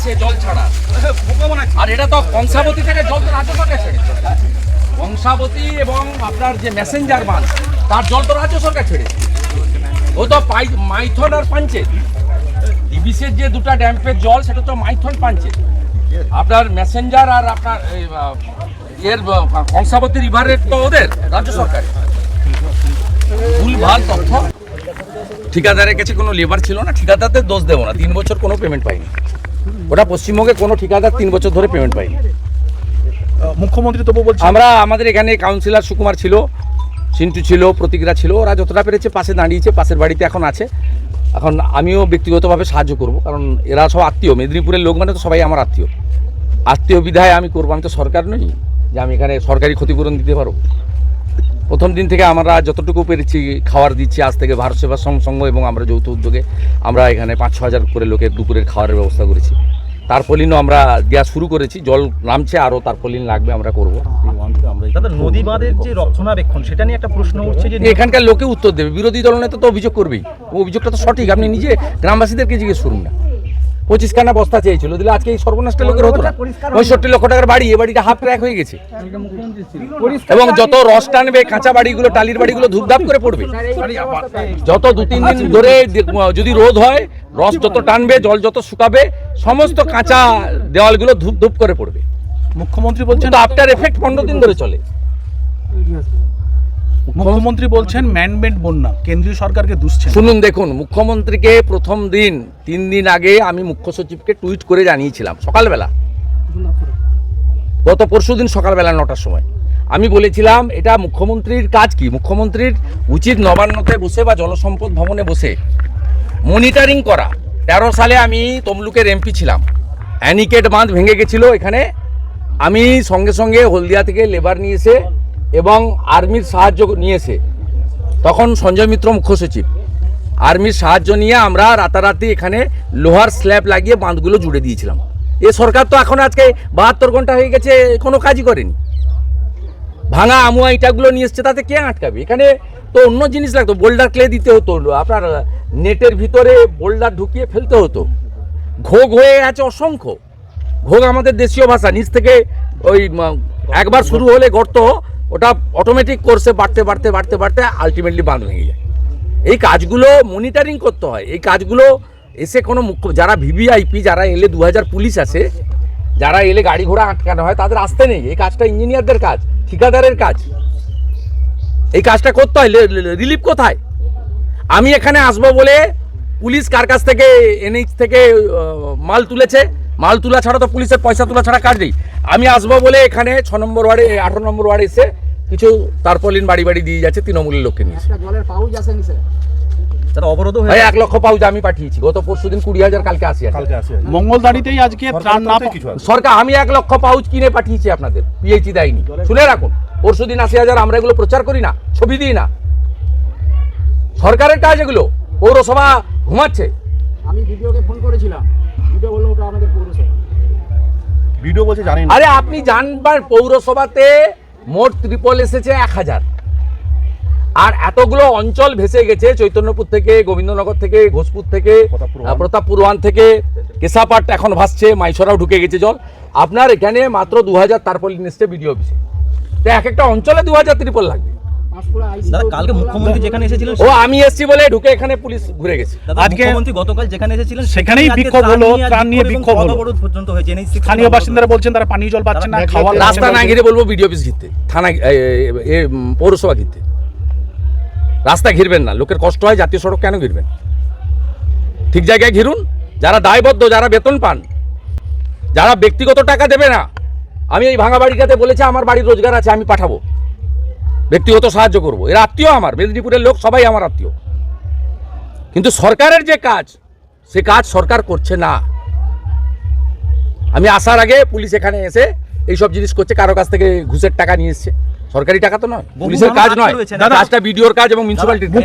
আছে জল ছাড়া। আর এটা তো কংসাবতী থেকে জল রাজ্য সরকার কংসাবতী এবং আপনার যে মেসেঞ্জার বাঁধ তার জল তো রাজ্য সরকার ছেড়েছে। ও তো মাইথন আর পাঞ্চে। ডিবিসির যে দুটা ড্যাম্পের জল, সেটা তো মাইথন পাঞ্চে। আপনার মেসেঞ্জার আর আপনার এর কংসাবতী রিভারের তো ওদের, রাজ্য সরকার ভুল ভালো তথ্য। ঠিকাদারের কাছে কোনো লেবার ছিল না, ঠিকাদারদের দোষ দেবো না। তিন বছর কোনো পেমেন্ট পাইনি। ওটা পশ্চিমবঙ্গে কোনো ঠিকাদার তিন বছর ধরে পেমেন্ট পাইনি মুখ্যমন্ত্রী তবু বলছে আমরা আমাদের এখানে কাউন্সিলর সুকুমার ছিল চিন্টু ছিল প্রতিক্রিয়া ছিল ওরা যতটা পেরেছে পাশে দাঁড়িয়েছে পাশের বাড়িতে এখন আছে। এখন আমিও ব্যক্তিগতভাবে সাহায্য করব কারণ এরা সব আত্মীয় মেদিনীপুরের লোক মানে তো সবাই আমার আত্মীয়। আত্মীয় বিধায় আমি করব আমি তো সরকার নই যে আমি এখানে সরকারি ক্ষতিপূরণ দিতে পারব। প্রথম দিন থেকে আমরা যতটুকু পেরেছি খাবার দিচ্ছি আজ থেকে ভারত সেবা সংঘ এবং আমরা যৌথ উদ্যোগে আমরা এখানে পাঁচ ছ হাজার করে লোকের দুপুরের খাওয়ারের ব্যবস্থা করেছি। তারপলিনও আমরা দেওয়া শুরু করেছি জল নামছে আরও তারপলিন লাগবে আমরা করব। দাদা নদী বাঁধের যে রক্ষণাবেক্ষণ সেটা নিয়ে একটা প্রশ্ন উঠছে যে এখানকার লোকে উত্তর দেবে বিরোধী দলনেতা তো অভিযোগ করবেই। ও অভিযোগটা তো সঠিক আপনি নিজে গ্রামবাসীদেরকে জিজ্ঞেস করুন না। পঁচিশ খানা বস্তা চেয়েছিল দিলে আজকে এই সর্বনাশটা লোকের হতো না। পঁয়ষট্টি লক্ষ টাকার বাড়ি এ বাড়িটা হাফ ট্র্যাক হয়ে গেছে। এবং যত রস টানবে কাঁচা বাড়িগুলো টালির বাড়িগুলো ধূপধাপ করে পড়বে। যত দু তিন দিন ধরে যদি রোদ হয় রস যত টানবে জল যত শুকাবে সমস্ত কাঁচা দেওয়ালগুলো ধূপ ধূপ করে পড়বে। মুখ্যমন্ত্রী বলছেন আফটার এফেক্ট পনেরো দিন ধরে চলে। মুখ্যমন্ত্রী বলছেন ম্যানমেড বন্যা কেন্দ্রীয় সরকারকে দুষছেন শুনুন দেখুন মুখ্যমন্ত্রীকে প্রথম দিন তিন দিন আগে আমি মুখ্য সচিবকে টুইট করে জানিয়েছিলাম সকালবেলা। গত পরশু দিন সকালবেলা নটার সময়। আমি বলেছিলাম এটা মুখ্যমন্ত্রীর কাজ কি? মুখ্যমন্ত্রীর উচিত নবান্নতে বসে বা জলসম্পদ ভবনে বসে মনিটরিং করা। তেরো সালে আমি তমলুকের এমপি ছিলাম। অ্যানিকেট বাঁধ ভেঙে গেছিল এখানে। আমি সঙ্গে সঙ্গে হলদিয়া থেকে লেবার নিয়ে এসে এবং আর্মির সাহায্য নিয়ে এসে, তখন সঞ্জয় মিত্র মুখ্য সচিব। আর্মির সাহায্য নিয়ে আমরা রাতারাতি এখানে লোহার স্ল্যাব লাগিয়ে বাঁধগুলো জুড়ে দিয়েছিলাম। এ সরকার তো এখন আজকে বাহাত্তর ঘণ্টা হয়ে গেছে, কোনো কাজই করেনি। ভাঙা আমুয়া ইটাগুলো নিয়ে এসছে, তাতে কে আটকাবে? এখানে তো অন্য জিনিস লাগতো বোল্ডার ক্লে দিতে হতো, আপনার নেটের ভিতরে বোল্ডার ঢুকিয়ে ফেলতে হতো। ঘোগ হয়ে আছে অসংখ্য। ঘোগ আমাদের দেশীয় ভাষা, নিচ থেকে ওই একবার শুরু হলে গর্ত, ওটা অটোমেটিক কোর্সে বাড়তে বাড়তে বাড়তে বাড়তে আলটিমেটলি বাঁধ ভেঙে যায়। এই কাজগুলো মনিটরিং করতে হয়। এই কাজগুলো এসে কোনো মুখ্য, যারা ভিভিআইপি যারা এলে দু হাজার পুলিশ আসে, যারা এলে গাড়ি ঘোড়া আটকানো হয়, তাদের আসতে নেই। এই কাজটা ইঞ্জিনিয়ারদের কাজ, ঠিকাদারের কাজ। এই কাজটা করতে হয় রিলিফ কোথায়? আমি এখানে আসব বলে পুলিশ কার কাছ থেকে এনএইচ থেকে মাল তুলেছে? মাল তোলা ছাড়া তো পুলিশের পয়সা তোলা ছাড়া কাজ নেই। আমি আসব বলে এখানে ছ নম্বর ওয়ার্ডে আঠারো নম্বর ওয়ার্ডে এসে কিছু তারপলিন বাড়ি বাড়ি দিয়ে যাচ্ছে তৃণমূলের লোককে নিয়ে এক লক্ষ পাউচ আমি পাঠিয়েছি। গত পরশু দিন কুড়ি হাজার কালকে আসি কালকে আজকে ত্রাণ না সরকার আমি এক লক্ষ পাউচ কিনে পাঠিয়েছি আপনাদের পিএইচি দেয়নি। শুনে রাখুন পরশু দিন আশি হাজার আমরা এগুলো প্রচার করি না ছবি দিই না। সরকারের কাজ এগুলো পৌরসভা ঘুমাচ্ছে। আমি ভিডিওকে ফোন করেছিলাম ভিডিও বলল ওটা আমাদের পৌরসভা। ভিডিও বলছে জানেন আরে আপনি জানবার পৌরসভাতে মোট ত্রিপল এসেছে এক হাজার। আর এতগুলো অঞ্চল ভেসে গেছে চৈতন্যপুর থেকে গোবিন্দনগর থেকে ঘোষপুর থেকে প্রতাপপুর আহ, ওয়ান থেকে কেশাপাট এখন ভাসছে মাইসরাও ঢুকে গেছে জল। আপনার এখানে মাত্র দু হাজার তারপর এসছে বিডিও অফিসে। তো এক একটা অঞ্চলে দু হাজার ত্রিপল লাগবে। দাদা কালকে মুখ্যমন্ত্রী যেখানে এসেছিলেন ও আমি এসছি বলে ঢুকে এখানে পুলিশ ঘুরে গেছে। আজকে- মুখ্যমন্ত্রী গতকাল যেখানে এসেছিলেন সেখানেই বিক্ষোভ হলো, ত্রাণ নিয়ে বিক্ষোভ হলো। পর্যন্ত হয়েছে স্থানীয় বাসিন্দারা বলছেন তারা পানীয় জল পাচ্ছেন না রাস্তা না ঘিরে বলব বিডিও অফিস ঘিরতে থানা পৌরসভা ঘিরতে। রাস্তা ঘিরবেন না লোকের কষ্ট হয় জাতীয় সড়ক কেন ঘিরবেন? ঠিক জায়গায় ঘিরুন যারা দায়বদ্ধ যারা বেতন পান যারা ব্যক্তিগত টাকা দেবে না। আমি এই ভাঙা বাড়িটাতে বলেছে আমার বাড়ির রোজগার আছে আমি পাঠাবো। ব্যক্তিগত সাহায্য করব। এরা আত্মীয় আমার মেদিনীপুরের লোক সবাই আমার আত্মীয়। কিন্তু সরকারের যে কাজ সে কাজ সরকার করছে না। আমি আসার আগে পুলিশ এখানে এসে এইসব জিনিস করছে কারও কাছ থেকে ঘুষের টাকা নিয়ে এসছে। সরকারি টাকা তো নয় পুলিশের কাজ নয়। কাজটা বিডিওর কাজ এবং মিউনিসিপ্যালিটির কাজ।